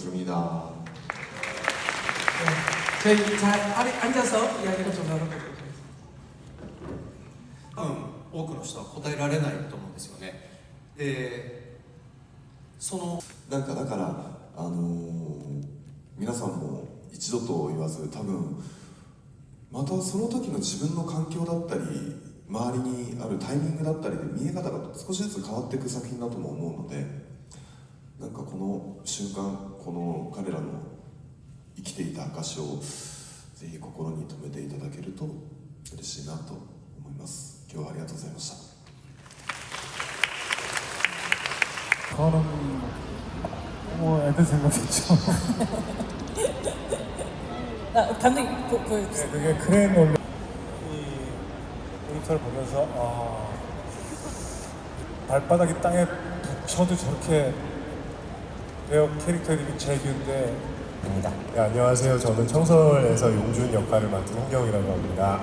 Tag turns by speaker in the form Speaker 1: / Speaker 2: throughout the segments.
Speaker 1: 잘 부탁드립니다.
Speaker 2: 저희 잘 아래 앉아서 이야기를 좀 나눠보도록 하겠습니다.
Speaker 3: 多分多くの人は答えられないと思うんですよねでその
Speaker 1: なんかだから、あのー皆さんも一度と言わず多分またその時の自分の環境だったり周りにあるタイミングだったりで見え方が少しずつ変わっていく作品だとも思うのでなんかこの瞬間 この彼らの生きていた証をぜひ心に留めていただけると嬉しいなと思います今日はありがとうございました
Speaker 4: 저는 뭐 애들 생각했죠.
Speaker 5: 아, 감독님 보, 보여주세요.
Speaker 4: 네, 그게 크레인 올려 이 모니터를 보면서 아 발바닥이 땅에 붙여도 저렇게 배역 캐릭터 이름이 재규인데 네, 안녕하세요. 저는 청설에서 용준 역할을 맡은 홍경이라고 합니다.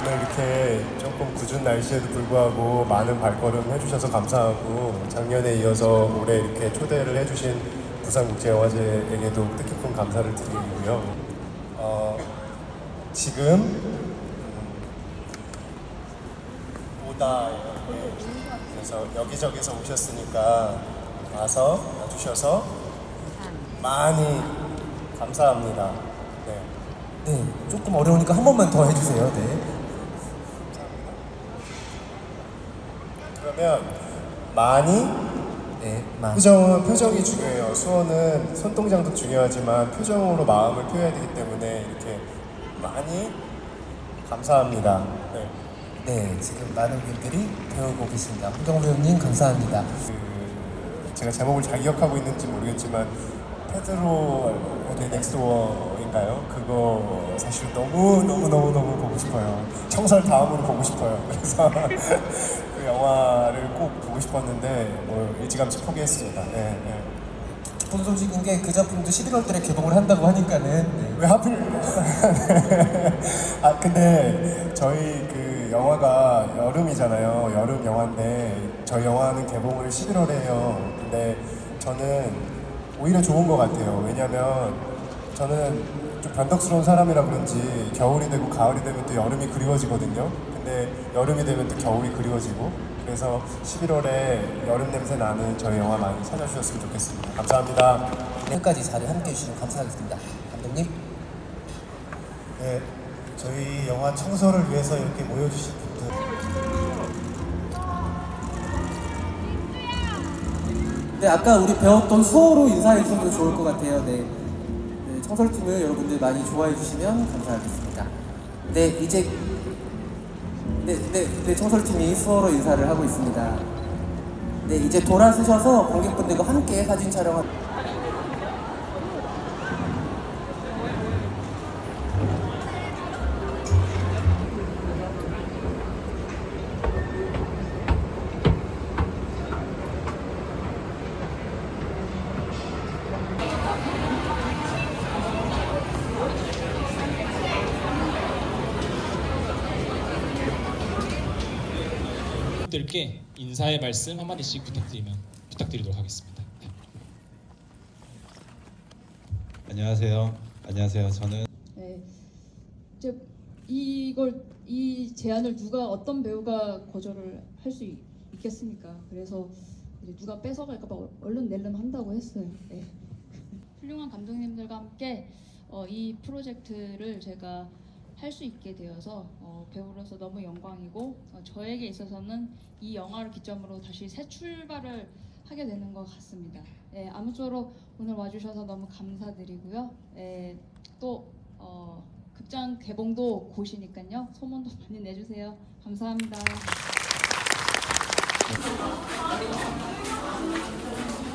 Speaker 4: 오늘 이렇게 조금 궂은 날씨에도 불구하고 많은 발걸음 해주셔서 감사하고 작년에 이어서 올해 이렇게 초대를 해주신 부산국제영화제에게도 뜻깊은 감사를 드리고요. 어, 지금 오다예요. 네. 그래서 여기저기서 오셨으니까 와서 와주셔서 많이 감사합니다. 네.
Speaker 6: 네, 조금 어려우니까 한 번만 더 해주세요. 네.
Speaker 4: 그러면 많이
Speaker 6: 네, 마.
Speaker 4: 표정은 표정이 중요해요. 수원은 손동작도 중요하지만 표정으로 마음을 표현해야 되기 때문에 이렇게 많이 감사합니다. 네.
Speaker 6: 네, 지금 많은 분들이 배우고 계십니다. 홍정 배우님 감사합니다.
Speaker 4: 그 제가 제목을 잘 기억하고 있는지 모르겠지만 페드로 네 넥스트워인가요? 그거 사실 너무 너무 너무 너무 보고 싶어요. 청설 다음으로 보고 싶어요. 그래서 그 영화를 꼭 보고 싶었는데 뭐 일찌감치 포기했습니다. 네, 네.
Speaker 6: 기쁜 소식인 게 그 작품도 11월 달에 개봉을 한다고 하니까는 네.
Speaker 4: 왜 하필? 아 근데 저희 그 영화가 여름이잖아요. 여름 영화인데 저희 영화는 개봉을 11월에 해요. 근데 저는 오히려 좋은 것 같아요. 왜냐면 저는 좀 변덕스러운 사람이라 그런지 겨울이 되고 가을이 되면 또 여름이 그리워지거든요. 근데 여름이 되면 또 겨울이 그리워지고 그래서 11월에 여름 냄새 나는 저희 영화 많이 찾아주셨으면 좋겠습니다. 감사합니다.
Speaker 6: 끝까지 자리 함께 해주시면 감사하겠습니다. 감독님.
Speaker 7: 네, 저희 영화 청소를 위해서 이렇게 모여주신 분들
Speaker 8: 네, 아까 우리 배웠던 수어로 인사해 주셔도 좋을 것 같아요. 네. 네, 청설팀을 여러분들 많이 좋아해 주시면 감사하겠습니다. 네, 이제 네, 네, 네, 청설팀이 수어로 인사를 하고 있습니다. 네, 이제 돌아서셔서 관객분들과 함께 사진 촬영을
Speaker 9: 들께 인사의 말씀 한마디씩 부탁드리면 부탁드리도록 하겠습니다. 네.
Speaker 10: 안녕하세요. 안녕하세요. 저는
Speaker 11: 네, 이제 이걸 이 제안을 누가 어떤 배우가 거절을 할 수 있겠습니까? 그래서 이제 누가 뺏어갈까봐 얼른 낼름 한다고 했어요. 네. 훌륭한 감독님들과 함께 어, 이 프로젝트를 제가 할 수 있게 되어서 어, 배우로서 너무 영광이고 어, 저에게 있어서는 이 영화를 기점으로 다시 새 출발을 하게 되는 것 같습니다. 예, 아무쪼록 오늘 와주셔서 너무 감사드리고요. 예, 또 어, 극장 개봉도 곧이니까요. 소문도 많이 내주세요. 감사합니다.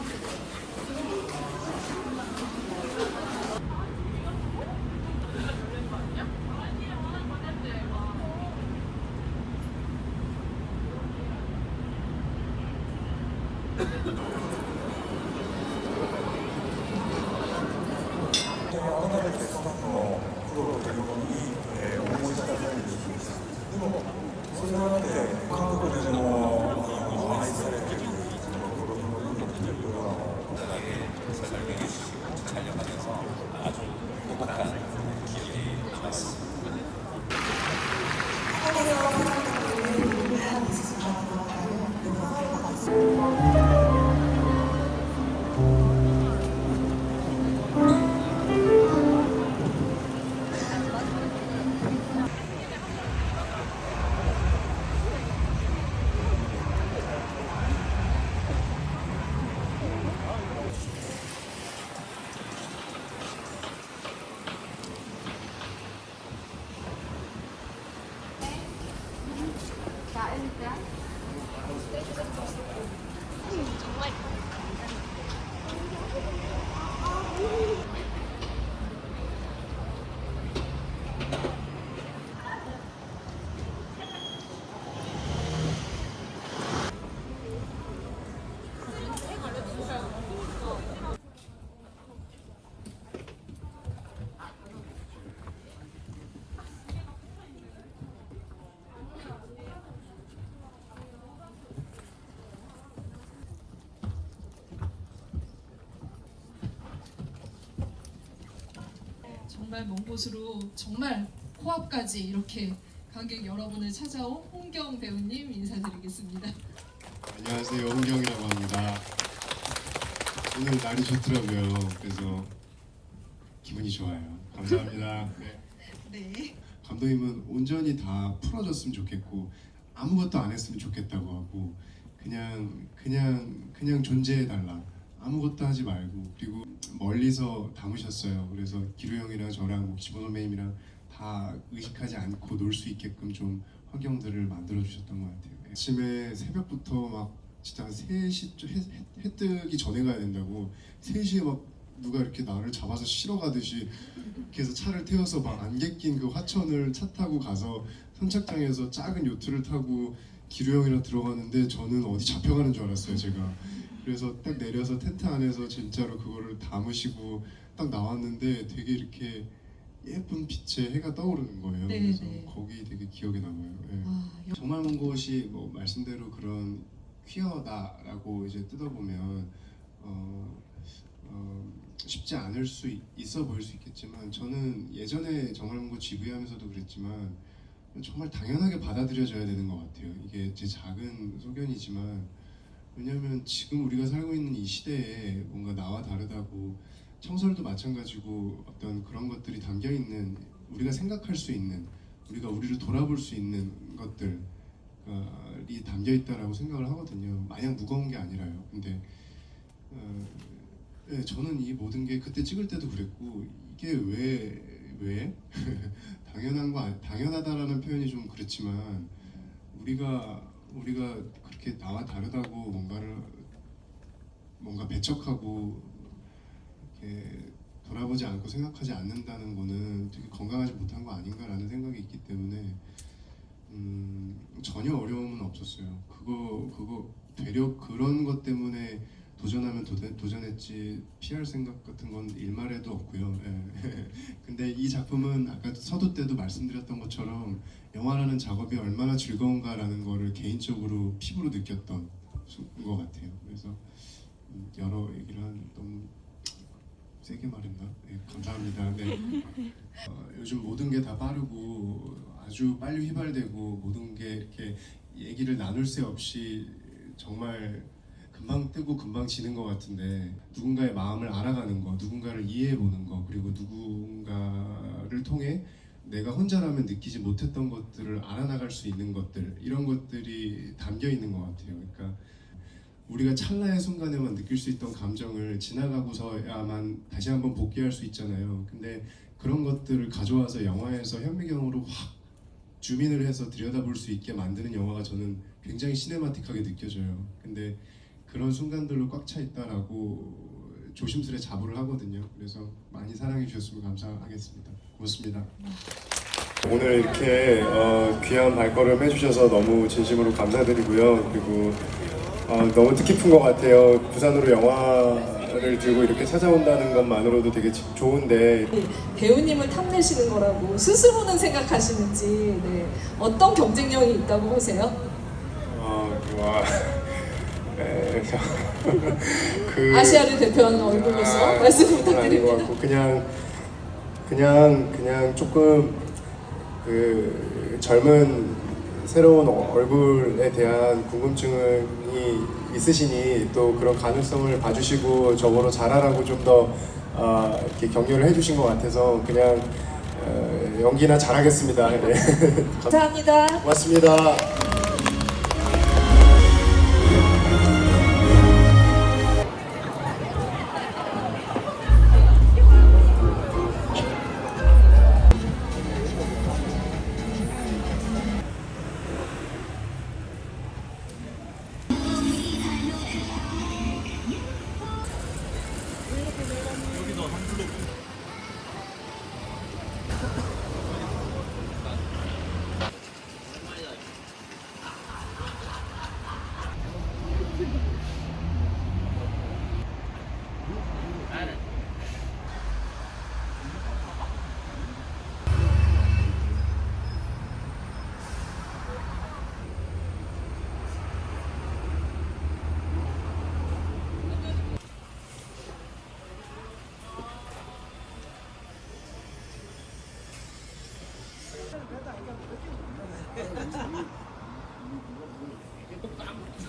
Speaker 11: 정말 먼 곳으로 정말 코앞까지 이렇게 관객 여러분을 찾아온 홍경 배우님 인사드리겠습니다.
Speaker 12: 안녕하세요 홍경이라고 합니다. 오늘 날이 좋더라고요. 그래서 기분이 좋아요. 감사합니다. 네.
Speaker 11: 네.
Speaker 12: 감독님은 온전히 다 풀어줬으면 좋겠고 아무것도 안 했으면 좋겠다고 하고 그냥 그냥 그냥 존재해 달라. 아무것도 하지 말고 그리고 멀리서 담으셨어요. 그래서 기루 형이랑 저랑 뭐 기본 선배님이랑 다 의식하지 않고 놀 수 있게끔 좀 환경들을 만들어 주셨던 것 같아요. 아침에 새벽부터 막 진짜 3시 좀 해, 해, 해 뜨기 전에 가야 된다고 3시에 막 누가 이렇게 나를 잡아서 실어 가듯이 해서 차를 태워서 막 안개 낀 그 화천을 차 타고 가서 선착장에서 작은 요트를 타고 기루 형이랑 들어갔는데 저는 어디 잡혀가는 줄 알았어요 제가 그래서 딱 내려서 텐트 안에서 진짜로 그거를 담으시고 딱 나왔는데 되게 이렇게 예쁜 빛에 해가 떠오르는 거예요
Speaker 11: 네,
Speaker 12: 그래서
Speaker 11: 네.
Speaker 12: 거기 되게 기억에 남아요 예.
Speaker 11: 아, 여-
Speaker 12: 정말 먼 곳이 뭐 말씀대로 그런 퀴어다라고 이제 뜯어보면 어, 어, 쉽지 않을 수 있- 있어 보일 수 있겠지만 저는 예전에 정말 먼곳 GV 하면서도 그랬지만 정말 당연하게 받아들여져야 되는 것 같아요. 이게 제 작은 소견이지만 왜냐하면 지금 우리가 살고 있는 이 시대에 뭔가 나와 다르다고 청설도 마찬가지고 어떤 그런 것들이 담겨 있는 우리가 생각할 수 있는 우리가 우리를 돌아볼 수 있는 것들이 담겨 있다라고 생각을 하거든요. 마냥 무거운 게 아니라요. 근데 어, 네, 저는 이 모든 게 그때 찍을 때도 그랬고 이게 왜 왜? 당연한 거 당연하다라는 표현이 좀 그렇지만 우리가 우리가 그렇게 나와 다르다고 뭔가를 뭔가 배척하고 이렇게 돌아보지 않고 생각하지 않는다는 거는 되게 건강하지 못한 거 아닌가라는 생각이 있기 때문에 음, 전혀 어려움은 없었어요. 그거 그거 되려 그런 것 때문에 도전하면 도전, 도전했지 피할 생각 같은 건 일말에도 없고요. 예. 근데 이 작품은 아까 서두 때도 말씀드렸던 것처럼 영화라는 작업이 얼마나 즐거운가라는 거를 개인적으로 피부로 느꼈던 수- 것 같아요. 그래서 음, 여러 얘기를 한 너무 세게 말했나? 네, 감사합니다. 네. 어, 요즘 모든 게 다 빠르고 아주 빨리 휘발되고 모든 게 이렇게 얘기를 나눌 새 없이 정말 금방 뜨고 금방 지는 것 같은데 누군가의 마음을 알아가는 거, 누군가를 이해해 보는 거, 그리고 누군가를 통해 내가 혼자라면 느끼지 못했던 것들을 알아나갈 수 있는 것들 이런 것들이 담겨 있는 것 같아요. 그러니까 우리가 찰나의 순간에만 느낄 수 있던 감정을 지나가고서야만 다시 한번 복귀할 수 있잖아요. 근데 그런 것들을 가져와서 영화에서 현미경으로 확 주민을 해서 들여다볼 수 있게 만드는 영화가 저는 굉장히 시네마틱하게 느껴져요. 근데 그런 순간들로 꽉 차 있다라고 조심스레 자부를 하거든요. 그래서 많이 사랑해 주셨으면 감사하겠습니다. 고맙습니다.
Speaker 4: 오늘 이렇게 어, 귀한 발걸음 해주셔서 너무 진심으로 감사드리고요. 그리고 어, 너무 뜻깊은 것 같아요. 부산으로 영화를 들고 이렇게 찾아온다는 것만으로도 되게 지- 좋은데
Speaker 11: 배우님을 탐내시는 거라고 스스로는 생각하시는지 네. 어떤 경쟁력이 있다고 보세요?
Speaker 4: 어, 와, 에, 저- 그
Speaker 11: 아시아를 대표하는 얼굴로서
Speaker 4: 아,
Speaker 11: 말씀
Speaker 4: 그건 아닌 것
Speaker 11: 부탁드립니다.
Speaker 4: 같고 그냥 그냥 그냥 조금 그 젊은 새로운 얼굴에 대한 궁금증이 있으시니 또 그런 가능성을 봐주시고 저보러 잘하라고 좀더 어, 이렇게 격려를 해주신 것 같아서 그냥 어, 연기나 잘하겠습니다. 네.
Speaker 11: 감사합니다.
Speaker 4: 고맙습니다.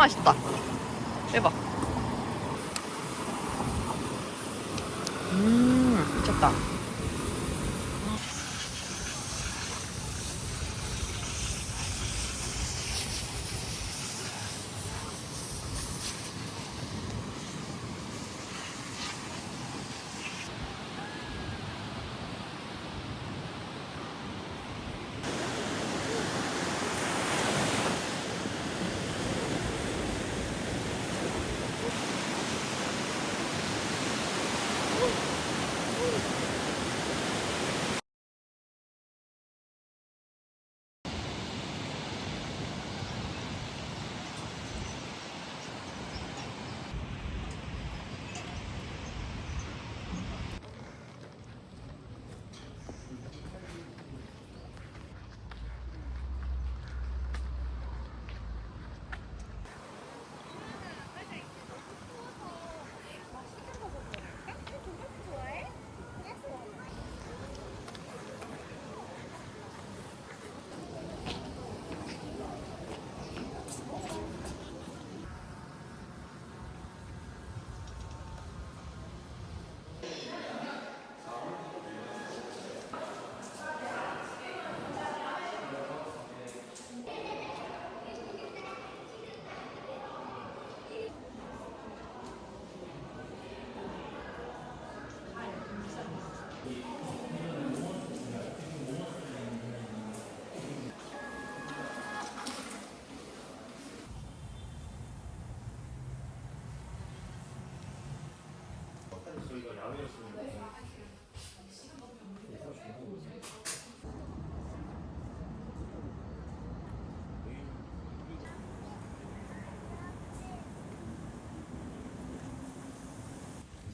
Speaker 5: 맛있다. 대박. 음, 미쳤다.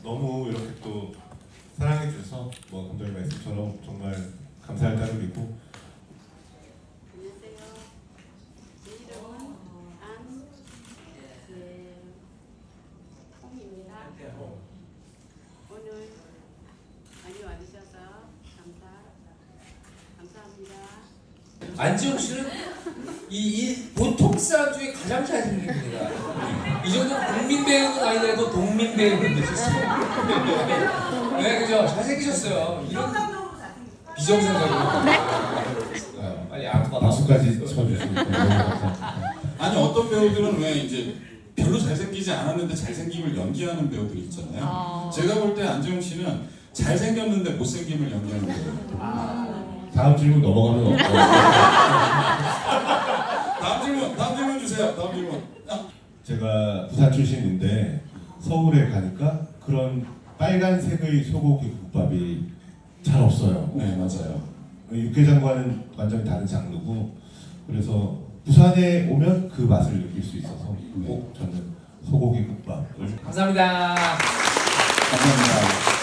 Speaker 13: 너무 이렇게 또 사랑해 주셔서 뭐 감독님 말씀처럼 정말 감사할 따름이 있고
Speaker 14: 오늘 많이 와주셔서 감사 감사합니다.
Speaker 2: 안지용 씨는 이, 이 보통 사람 중에 가장 잘 생긴 분이다. 이 정도 국민 배우는 아니더라도 동민 배우는 되셨어요. 네, 그죠? 잘생기셨어요. 이런 비정상적으로. 네? 빨리 아트 받아.
Speaker 13: 박수까지 쳐주시니까 너무 감사합니다.
Speaker 15: 아니 어떤 배우들은 왜 이제 별로 잘생기지 않았는데 잘생김을 연기하는 배우들이 있잖아요.
Speaker 5: 어.
Speaker 15: 제가 볼 때 안재홍 씨는 잘생겼는데 못생김을 연기하는 배우.
Speaker 13: 다음 질문 넘어가면 어떨까요?
Speaker 15: 다음 질문, 다음 질문 주세요. 다음 질문.
Speaker 13: 제가 부산 출신인데 서울에 가니까 그런 빨간색의 소고기 국밥이 잘 없어요.
Speaker 15: 네 맞아요.
Speaker 13: 육개장과는 완전히 다른 장르고 그래서 부산에 오면 그 맛을 느낄 수 있어서 꼭 저는 소고기 국밥을
Speaker 2: 감사합니다.
Speaker 15: 감사합니다.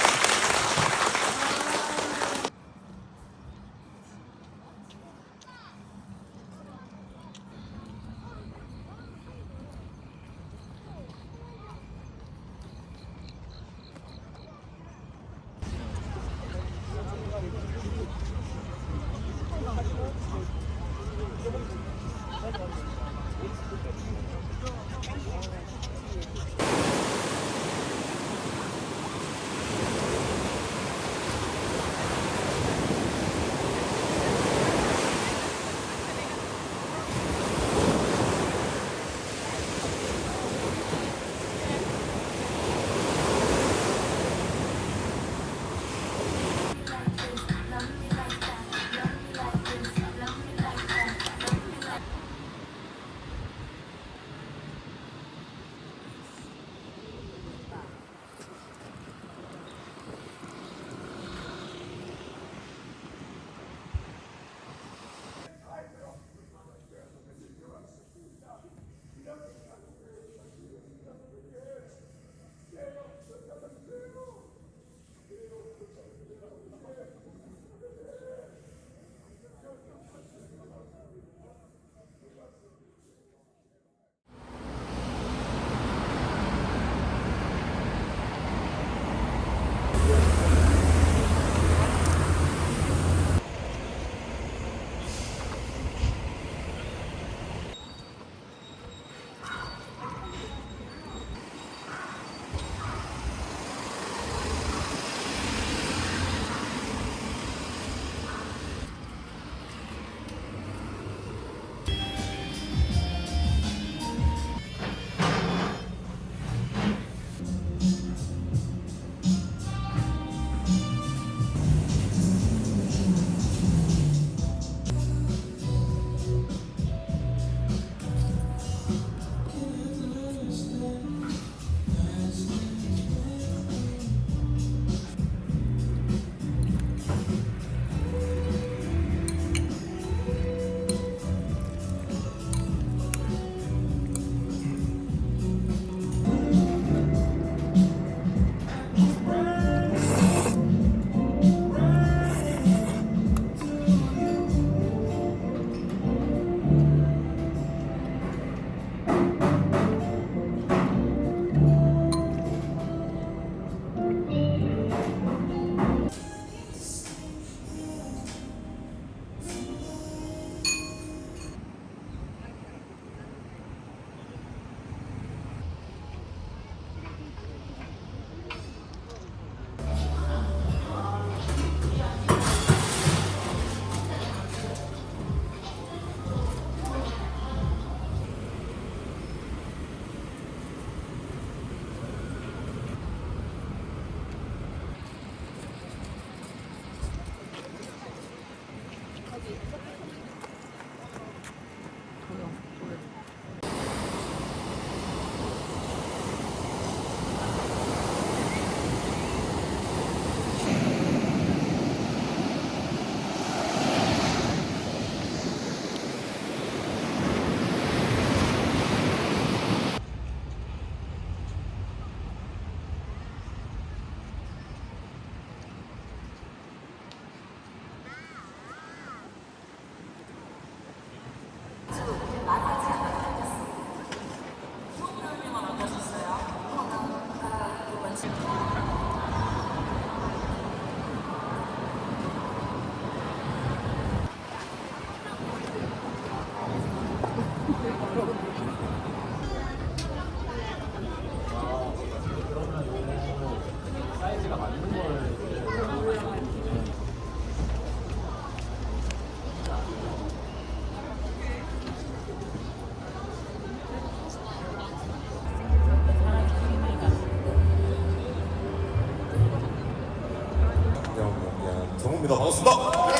Speaker 16: 감사합니다. 반갑습니다.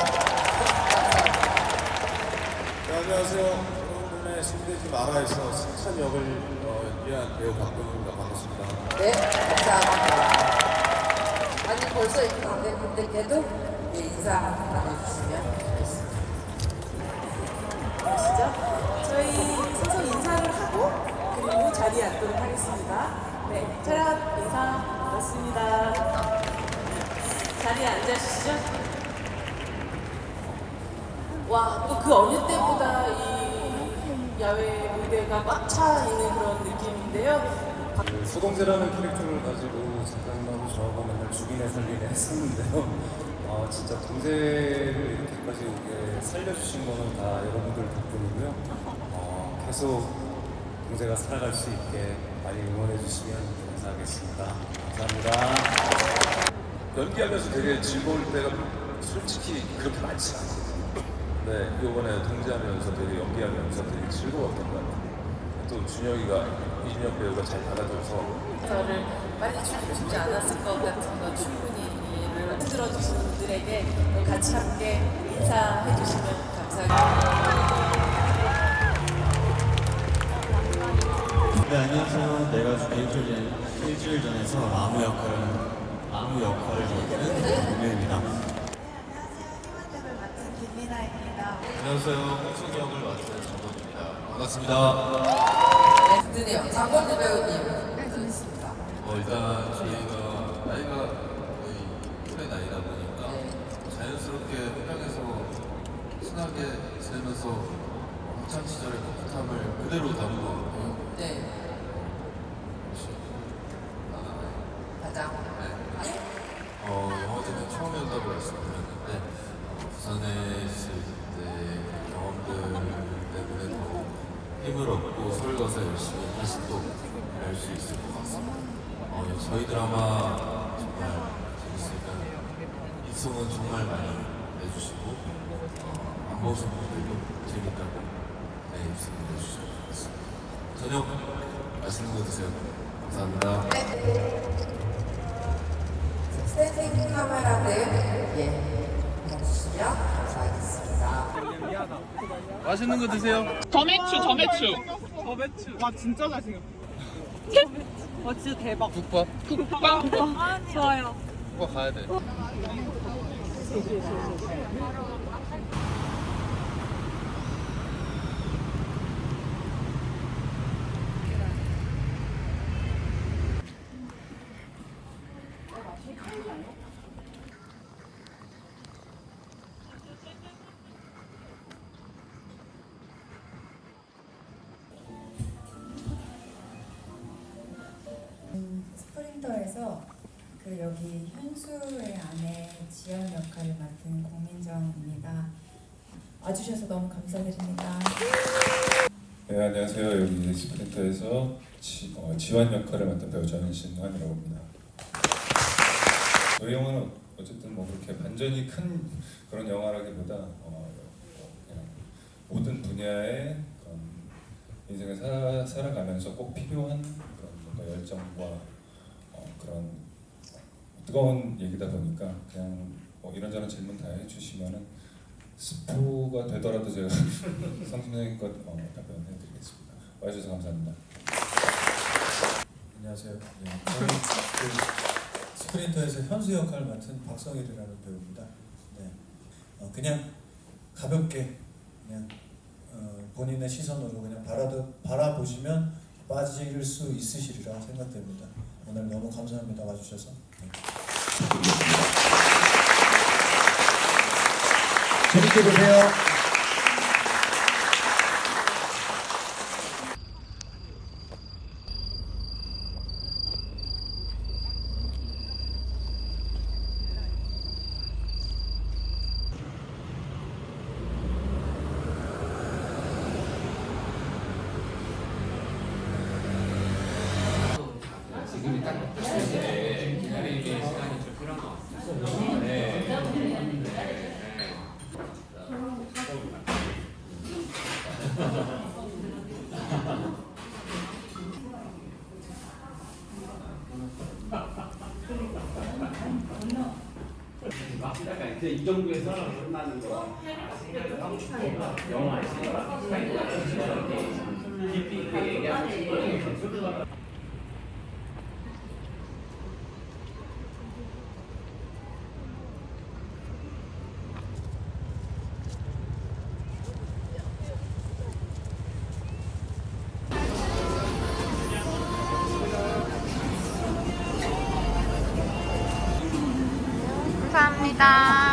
Speaker 17: 네, 안녕하세요. 여러분의 신대지 마라에서 승찬 역을 어, 위한 배우 박근우입니다. 반갑습니다.
Speaker 5: 네, 감사합니다. 아니 벌써 이렇게 다된 분들께도 네, 인사 나눠주시면 좋겠습니다.
Speaker 14: 아시죠? 저희 서서 인사를 하고 그리고 자리에 앉도록 하겠습니다. 네, 차렷 인사 반갑습니다. 자리에 앉아주시죠. 와, 또 그 어느 때보다 이 야외 무대가 꽉 차 있는 그런 느낌인데요.
Speaker 17: 그 소동재라는 캐릭터를 가지고 작가님하고 저하고 맨날 죽이네 살리네 했었는데요. 어, 진짜 동재를 이렇게까지 이렇게 살려주신 거는 다 여러분들 덕분이고요. 어, 계속 동재가 살아갈 수 있게 많이 응원해 주시면 감사하겠습니다. 감사합니다.
Speaker 18: 연기하면서 되게 즐거울 때가 솔직히 그렇게 많지 않거든요. 네, 이번에 동재하면서 되게 연기하면서 되게 즐거웠던 것 같아요. 또 준혁이가 이준혁 배우가 잘 받아줘서
Speaker 14: 저를 빨리 죽이고 싶지 않았을 것 같은 건 충분히 이해를 들어주신 분들에게 또 같이 함께 인사해 주시면 감사하겠습니다.
Speaker 19: 네 안녕하세요. 내가 일주일, 전, 일주일 전에서 아무 역할을 아무 역할을 맡은 김민입니다.
Speaker 16: 안녕하세요. 홍석이 역을 맡은 정원입니다. 반갑습니다.
Speaker 5: 네, 드디어 장건주 배우님. 네, 좋습니다.
Speaker 16: 어, 일단 저희가 나이가 거의 큰 나이다 보니까 자연스럽게 현장에서 순하게 지내면서 학창 시절의 풋풋함을 그대로 담은 것 같고요.
Speaker 5: 네.
Speaker 16: 힘을 얻고 가서 열심히 다시 또뵐수 있을 것 같습니다. 어, 저희 드라마 정말 재밌으니까 입소문 정말 많이 내주시고 어, 안 보신 분들도 재밌다고 네, 입소문 내주시면 좋겠습니다. 저녁 맛있는 거 드세요. 감사합니다.
Speaker 5: 스탠딩 카메라들 예 감사하겠습니다.
Speaker 20: 맛있는 거 드세요.
Speaker 21: 저매추 저매추 저매추 와 진짜 잘생겼 와 진짜 대박
Speaker 16: 국밥?
Speaker 21: 국밥 아, 좋아요
Speaker 16: 국밥 가야 돼.
Speaker 22: 그 여기 현수의 아내 지연 역할을 맡은 공민정입니다. 와주셔서 너무 감사드립니다.
Speaker 23: 네 안녕하세요 여기 스프린터에서 지, 어, 지환 역할을 맡은 배우 전신환이라고 합니다. 저희 영화는 어쨌든 뭐 그렇게 반전이 큰 그런 영화라기보다 어, 그냥 모든 분야의 인생을 사, 살아 가면서 꼭 필요한 그런 뭔가 열정과 어, 그런 뜨거운 얘기다 보니까 그냥 뭐 이런저런 질문 다 해주시면은 스포가 되더라도 제가 성심성의껏 어, 답변해드리겠습니다. 와주셔서 감사합니다.
Speaker 7: 안녕하세요. 네, 저는 그 스프린터에서 현수 역할을 맡은 박성일이라는 배우입니다. 네, 어, 그냥 가볍게 그냥 어, 본인의 시선으로 그냥 바라도, 바라보시면 빠질 수 있으시리라 생각됩니다. 오늘 너무 감사합니다. 와주셔서. 네.
Speaker 4: 재밌게 보세요.
Speaker 2: 지금이 딱 됐을 때 기다리는 시간이 좀 필요한 것 같아요. 네.
Speaker 24: 그이 사람을 만나는 거 얘기하고 싶어
Speaker 3: 감사합니다.